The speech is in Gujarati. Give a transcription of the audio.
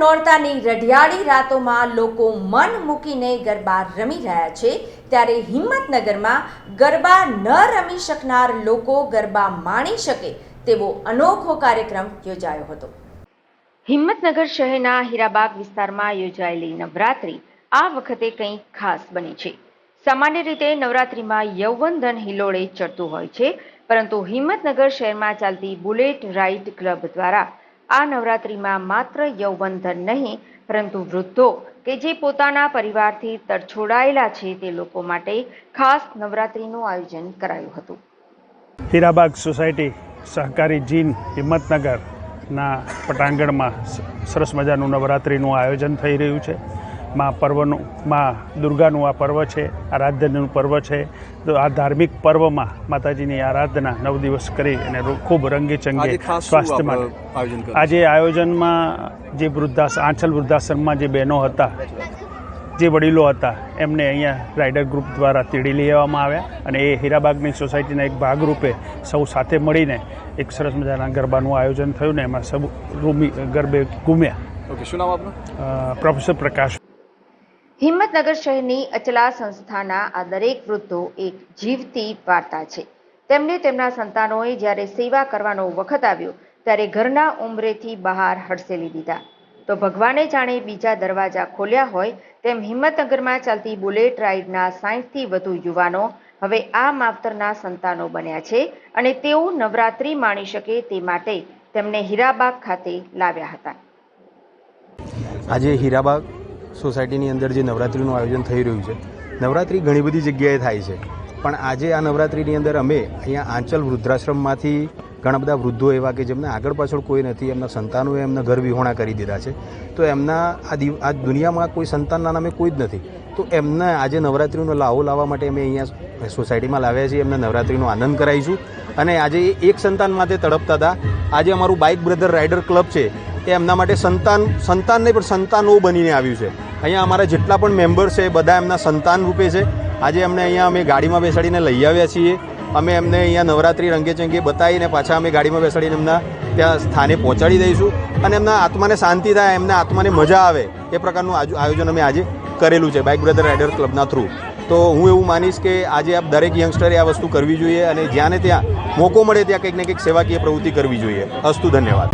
નોરતાની રઢિયાળી રાતોમાં લોકો મન મૂકીને ગરબા રમી રહ્યા છે, ત્યારે હિંમતનગરમાં ગરબા ન રમી શકનાર લોકો ગરબા માણી શકે તેવો અનોખો કાર્યક્રમ યોજાયો હતો. હિંમતનગર શહેરના હીરાબાગ વિસ્તારમાં યોજાયેલી નવરાત્રિ આ વખતે કંઈક ખાસ બની છે. સામાન્ય રીતે નવરાત્રિમાં યૌવન ધન હિલોળે ચડતું હોય છે, પરંતુ હિંમતનગર શહેરમાં ચાલતી બુલેટ રાઇડ ક્લબ દ્વારા આ નવરાત્રિમાં માત્ર યૌવનધન નહીં, પરંતુ વૃદ્ધો કે જે પોતાના પરિવારથી તરછોડાયેલા છે તે લોકો માટે ખાસ નવરાત્રિનું આયોજન કરાયું હતું. હીરાબાગ સોસાયટી સહકારી જીન હિંમતનગરના પટાંગણમાં સરસ મજાનું નવરાત્રિનું આયોજન થઈ રહ્યું છે. માં પર્વનું માં દુર્ગાનું આ પર્વ છે આરાધ્યનું પર્વ છે. તો આ ધાર્મિક પર્વમાં માતાજીની આરાધના નવ દિવસ કરી અને ખૂબ રંગેચંગે સ્વાસ્થ્ય માટે. આજે આયોજનમાં જે વૃદ્ધાસ આંચલ વૃદ્ધાશ્રમમાં જે બહેનો હતા જે વડીલો હતા એમને અહીંયા રાઇડર ગ્રુપ દ્વારા તેડી લેવામાં આવ્યા અને એ હીરાબાગની સોસાયટીના એક ભાગરૂપે સૌ સાથે મળીને એક સરસ મજાના ગરબાનું આયોજન થયું ને એમાં સૌ રૂમી ગરબે ઘૂમ્યા ઓકે શું નામ આપનું? પ્રોફેસર પ્રકાશ. હિંમતનગર શહેરની અચલા સંસ્થાના આ દરેક વૃદ્ધો એક જીવતી વાર્તા છે. તેમને તેમના સંતાનોએ જ્યારે સેવા કરવાનો વખત આવ્યો, ત્યારે ઘરના ઉંમરેથી બહાર હડસેલી દીધા. તો ભગવાને જાણે બીજા દરવાજા ખોલ્યા હોય, તેમ હિંમતનગરમાં ચાલતી બુલેટ રાઇડના સાહીઠથી વધુ યુવાનો હવે આ માવતરના સંતાનો બન્યા છે અને તેઓ નવરાત્રિ માણી શકે તે માટે તેમને હીરાબાગ ખાતે લાવ્યા હતા. આજે હીરાબાગ સોસાયટીની અંદર જે નવરાત્રિનું આયોજન થઈ રહ્યું છે. નવરાત્રિ ઘણી બધી જગ્યાએ થાય છે. પણ આજે આ નવરાત્રિની અંદર અમે અહીંયા આંચલ વૃદ્ધાશ્રમમાંથી ઘણા બધા વૃદ્ધો એવા કે જેમને આગળ પાછળ કોઈ નથી, એમના સંતાનોએ એમના ઘર વિહોણા કરી દીધા છે. તો એમના આ દિવ, આ દુનિયામાં કોઈ સંતાનના નામે કોઈ જ નથી. તો એમને આજે નવરાત્રિનો લાવો લાવવા માટે અમે અહીંયા સોસાયટીમાં લાવ્યા છીએ, એમને નવરાત્રિનો આનંદ કરાવીશું. અને આજે એક સંતાન માટે તડપતા હતા. આજે અમારું બાઇક બ્રધર રાઇડર ક્લબ છે. એ એમના માટે સંતાન સંતાન નહીં, પણ સંતાનો બનીને આવ્યું છે. અહીંયા અમારા જેટલા પણ મેમ્બર્સ છે બધા એમના સંતાન રૂપે છે. આજે એમને અહીંયા અમે ગાડીમાં બેસાડીને લઈ આવ્યા છીએ. અમે એમને અહીંયા નવરાત્રિ રંગેચંગે બતાવીને પાછા અમે ગાડીમાં બેસાડીને એમના ત્યાં સ્થાને પહોંચાડી દઈશું. અને એમના આત્માને શાંતિ થાય, એમના આત્માને મજા આવે એ પ્રકારનું આયોજન અમે આજે કરેલું છે બાઇક બ્રધર રાઇડર ક્લબના થ્રુ. તો હું એવું માનીશ કે આજે આપ દરેક યંગસ્ટરે આ વસ્તુ કરવી જોઈએ અને જ્યાં ને ત્યાં મોકો મળે ત્યાં કંઈક ને કંઈક સેવાકીય પ્રવૃત્તિ કરવી જોઈએ. અસ્તુ ધન્યવાદ.